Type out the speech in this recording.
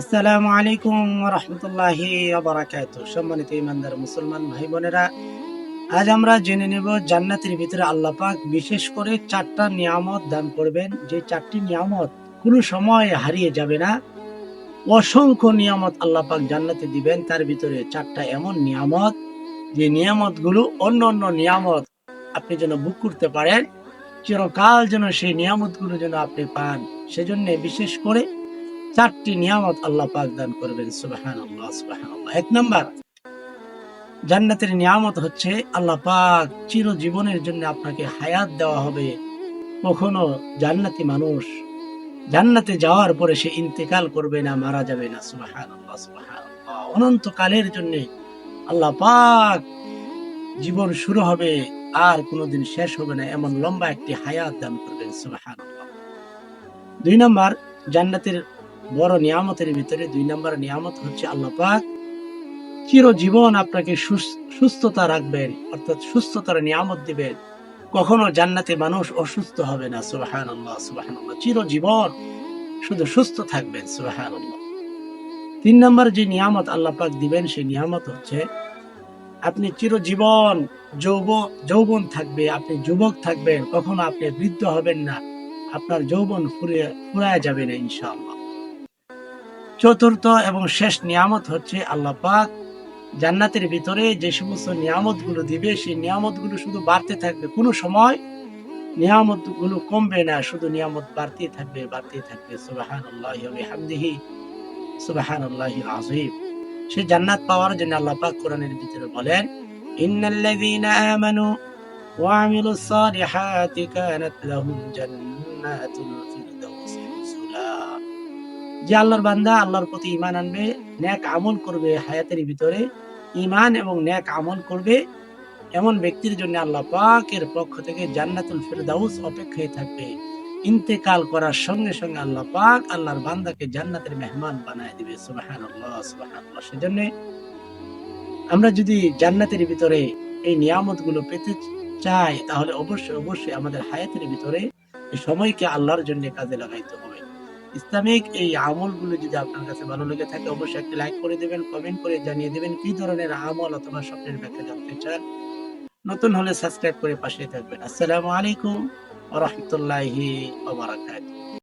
আসসালামু আলাইকুম রহমতুল্লাহি বারাকাত সম্মানিত ইমানদার মুসলমান ভাই বোনেরা, আজ আমরা জেনে নেব জান্নাতের ভিতরে আল্লাহ বিশেষ করে চারটা নিয়ামত দান করবেন। যে চারটি নিয়ামত কোনো সময় হারিয়ে যাবে না। অসংখ্য নিয়ামত আল্লাহ পাক জান্নাতে দিবেন। তার ভিতরে চারটা এমন নিয়ামত, যে নিয়ামতগুলো অন্য অন্য নিয়ামত আপনি যেন বুক করতে পারেন, চিরকাল যেন সেই নিয়ামতগুলো যেন আপনি পান। সেজন্য বিশেষ করে চারটি নিয়ামত আল্লাহ পাক দান করবেন সুবাহান আল্লাহ সুবাহান আল্লাহ এক নাম্বার, জান্নাতের নিয়ামত হচ্ছে আল্লাহ পাক চিরজীবনের জন্য আপনাকে হায়াত দেওয়া হবে। কখনো জান্নাতি মানুষ জান্নাতে যাওয়ার পরে সে ইন্তেকাল করবে না, মারা যাবে না সুবাহান আল্লাহ সুবাহান অনন্তকালের জন্য আল্লাহ পাক জীবন শুরু হবে, আর কোনোদিন শেষ হবে না, এমন লম্বা একটি হায়াত দান করবেন সুবাহান দুই নম্বর, জান্নাতের বড় নিয়ামতের ভিতরে দুই নম্বর নিয়ামত হচ্ছে আল্লাহ পাক চিরজীবন আপনাকে সুস্থতা রাখবেন, অর্থাৎ সুস্থতার নিয়ামত দিবেন। কখনো জান্নাতে মানুষ অসুস্থ হবে না সুবাহান আল্লাহ সুবাহান আল্লাহ চিরজীবন শুধু সুস্থ থাকবেন সুবাহান আল্লাহ তিন নম্বর যে নিয়ামত আল্লাহ পাক দিবেন, সেই নিয়ামত হচ্ছে আপনি চিরজীবন যৌব, যৌবন থাকবে, আপনি যুবক থাকবেন, কখনো আপনি বৃদ্ধ হবেন না। আপনার যৌবন ফুরিয়ে, ফুরায় যাবে না, ইনশাআল্লাহ। চতুর্থ এবং শেষ নিয়ামত হচ্ছে আল্লাহ পাক। জান্নাতের ভিতরে যে সমস্ত নিয়ামতগুলো দিবে, সেই নিয়ামতগুলো শুধু বাড়তে থাকবে কোনো সময়। নিয়ামতগুলো কমবে না, শুধু নিয়ামত বাড়তে থাকবে বাড়তে থাকবে। সুবাহান সুবাহান আজিব সে জান্নাত পাওয়ার জন্য আল্লাহ পাক কোরআনের ভিতরে বলেন আমানু ওয়া আমিলুস সালিহাতি কানাত লাহুম যে আল্লাহর বান্দা আল্লাহর প্রতি ঈমান আনবে, ন্যাক আমল করবে হায়াতের ভিতরে, ঈমান এবং ন্যাক আমল করবে এমন ব্যক্তির জন্য আল্লাহ পাকের পক্ষ থেকে জান্নাতুল ফেরদাউস অপেক্ষায় থাকবে। ইন্তেকাল করার সঙ্গে সঙ্গে আল্লাহ পাক আল্লাহর বান্দাকে জান্নাতের মেহমান বানায় দিবে। সুবহানাল্লাহ সুবহানাল্লাহ। সেজন্য আমরা যদি জান্নাতের ভিতরে এই নিয়ামতগুলো পেতে চাই, তাহলে অবশ্যই অবশ্যই আমাদের হায়াতের ভিতরে সময়কে আল্লাহর জন্য কাজে লাগাইতে হবে। ইসলামিক এই আমলগুলো যদি আপনার কাছে ভালো লেগে থাকে, অবশ্যই একটি লাইক করে দেবেন কমেন্ট করে জানিয়ে দেবেন কি ধরনের আমল অথবা স্বপ্নের ব্যাখ্যা জানতে চান। নতুন হলে সাবস্ক্রাইব করে পাশে থাকবেন। আসসালামু আলাইকুম রহমতুল্লাহি